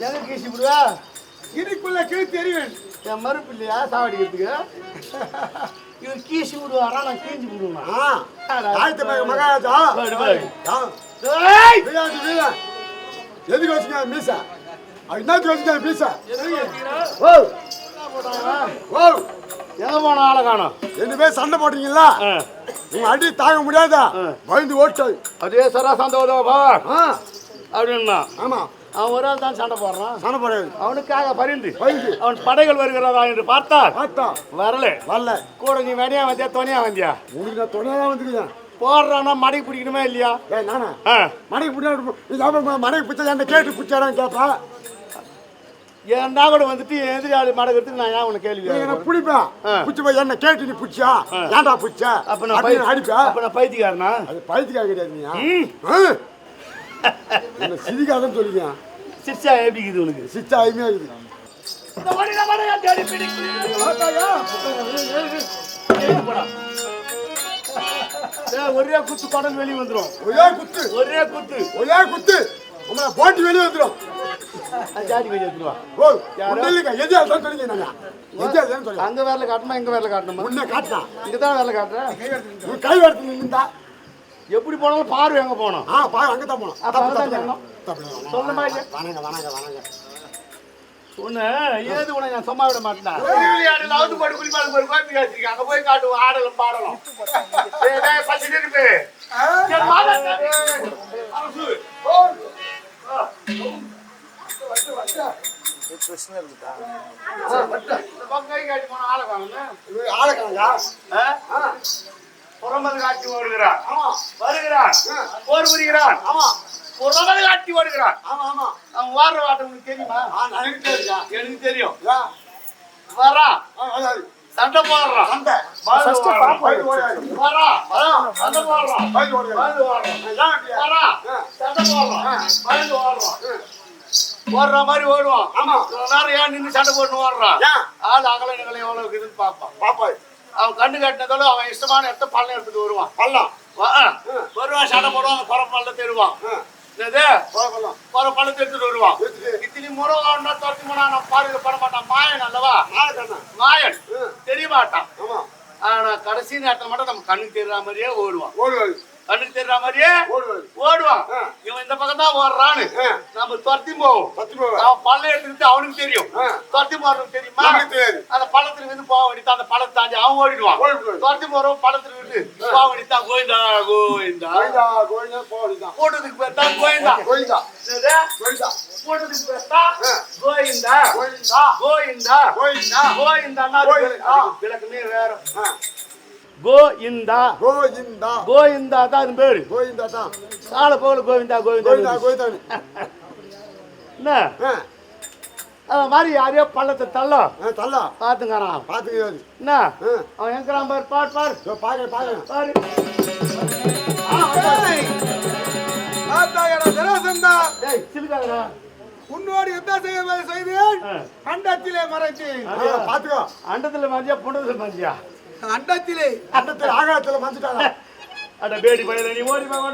எங்க கீசி விடுவா? இதுக்குள்ள கீழ் தெரியும் என் மறுப்பு இல்லையா சாவடிக்கிறதுக்கு? இவர் கீசி விடுவாரா நான் கீஞ்சி விடுவேன் மகாராஜா. எதுக்கு வச்சுங்க மீசா? என்னத்துக்கு வச்சுங்க மீசா? ஓ! ஓ! எங்க போன ஆளை காணோம்? ரெண்டு பேர் சண்டை போட்டீங்களா. உங்க அடி தாங்க முடியாதா. பயந்து ஓட்டாய் அதே சரா பா. ஆ. அப்படின்னா. ஆமா. அவன் ஒரு ஆள் தான் சண்டை போடுறான். சண்டை போடாது அவனுக்காக பரிந்து. பயந்து அவன் படைகள் வருகிறதா என்று பார்த்தால் பார்த்தா. வரல. வரல. கூட நீ வெடியா வந்தியா துணையா வந்தியா? உனக்கு நான் துணையாக தான் வந்துருக்கேன். போடுறானா மடை பிடிக்கணுமா இல்லையா? ஏய் நானா. மனைவி பிடிச்சி மனைவி பிடிச்சா என்ன கேட்டு பிடிச்சாடான்னு கேட்பா ஏன்டா கூட வந்துட்டு எதிராளி மடக்கிறதுக்கு நான் ஏன் உனக்கு கேள்வி என்ன? பிடிப்பேன். பிடிச்சி போய் என்ன கேட்டு நீ பிடிச்சா? ஏன்டா பிடிச்ச? அப்ப நான் பை- அப்படின்னு அடிப்பா. அப்ப நான் பைத்தியக்காரனா? அது பைத்தியக்கார கிடையாது நீ சிரிக்காதன்னு சொல்லிங்க சிச்சா எப்படி இருக்குது உனக்கு. சிச்சா அருமையா இருக்குது. இந்த தேடி. ஏய், ஒரே குத்து படம் வெளியே வந்துரும். ஒரே குத்து. ஒரே குத்து. ஒரே குத்து. உங்களை போட்டு வெளியே வந்துடும் அங்க வேலை காட்டணுமா இங்க வேலை காட்டணுமா? உன்னை காட்டினா இங்க தான் வேலை காட்டுறேன் கை எடுத்து நின்றா எப்படி போனாலும் பார்வை எங்க போனோம் ஆ பா அங்கே தான் போனோம் சொல்லுமா இல்லையா? வணங்க வணங்க வணங்க உன்னை ஏது உன நான் சும்மா விட மாட்டேன்? லவுந்து போட்டு குடிப்பாடு போய் கோப்பி காய்ச்சிருக்க அங்க போய் காட்டுவோம் ஆடலும் பாடலும். ஏய், டேய், பசி நிறுத்து. சரி, வாடா, தம்பி. அரசு. இந்த பக்கம் கை காட்டி போன ஆளை காணுங்க. இது ஆளக்கணங்கா ஆ? புறமது காட்டி ஓடுகிறான். வருகிறான். போர் புரிகிறான். ஆமா புறமது காட்டி ஓடுகிறான். ஆமா ஆமா. அவன் வாடுற வாட்டம் உனக்கு தெரியுமா? ஆ எனக்கு தெரியா எனக்கு தெரியும். அதாவது சண்டை போடுறான். சண்டை. வரான் சண்டை போடுறான். பயந்து ஆ. சண்டை போடுறான். வாழ்ந்து வாடுறான் ம். ஓடுற மாதிரி ஓடுவான். ஆமா. நேரம் ஏன் நின்று சண்டை போட்டு ஓடுறான்? ஆள் அகல நிகழ எவ்வளவு இருக்குதுன்னு பார்ப்பான். பாப்பா அவன் கண்ணு கட்டினதோட அவன் இஷ்டமான இடத்த பள்ளம் எடுத்துட்டு வருவான். பள்ளம். வருவான் சண்டை போடுவான் குறை பள்ளம் தருவான். எடுத்துட்டு வருவான். இத்தனி வாங்கினா துரத்தி போனா நான் பாருங்க பண்ண மாட்டான் மாயன் அல்லவா? மாயன். தெரிய மாட்டான் ஆமா. ஆனா கடைசி நேரத்துல மட்டும் நம்ம கண்ணுக்கு தெரியற மாதிரியே ஓடுவான். ஓடுவாரு. கண்ணுக்கு தெரியற மாதிரியே ஓடுவான். இவன் இந்த பக்கம் தான் ஓடுறான்னு. நம்ம துரத்தி போவோம். அவன் பள்ளம் எடுத்துக்கிட்டு அவனுக்கு தெரியும். துரத்தி போறவனுக்கு தெரியுமா. அந்த பள்ளத்துல இருந்து போக வேண்டியது அந்த தாண்டி அவன் ஓடிடுவான். துரத்தி போறவன் பள்ளத்துல இருந்து போக வேண்டியது கோவிந்தா கோவிந்தா. கோயிந்தா கோயிந்தா போடுதான் போட்டதுக்கு பேர் தான் கோவிந்தா. கோயிந்தா என்னது? கோயிந்தா போட்டதுக்கு பேர் தான். கோவிந்தா. கோயிந்தா கோவிந்தா. கோயிந்தா கோவிந்தான்னா கோவிந்தா. அதுக்கு விளக்கமே வேற. ஆ. கோவிந்தா. கோயிந்தா கோவிந்தா தான் அது பேரு. கோயிந்தா தான். கால போகல கோவிந்தா கோயிந்தா கோவிந்தா கோயிந்தா என்ன? மாதிரி யாரையோ பள்ளத்தை தள்ளும். தள்ளா பாத்துங்கிறான் பாத்துக்கிறது என்ன? அவன் எங்கிறான் பாரு பாரு பாரு. பாக்குறேன் பாரு டேய் சிலுக்காதடா. உன்னோடு யுத்தம் செய்ய செய்தேன். ஆ. அண்டத்திலே அப்படியா? பாத்துக்கோ அண்டத்துல மஞ்சியா புண்டத்துல மஞ்சியா அண்டத்திலே அண்டத்தில் ஆகாயத்தில் மறைச்சிட்டாங்க அட பேடி பையல நீ ஓடி போய்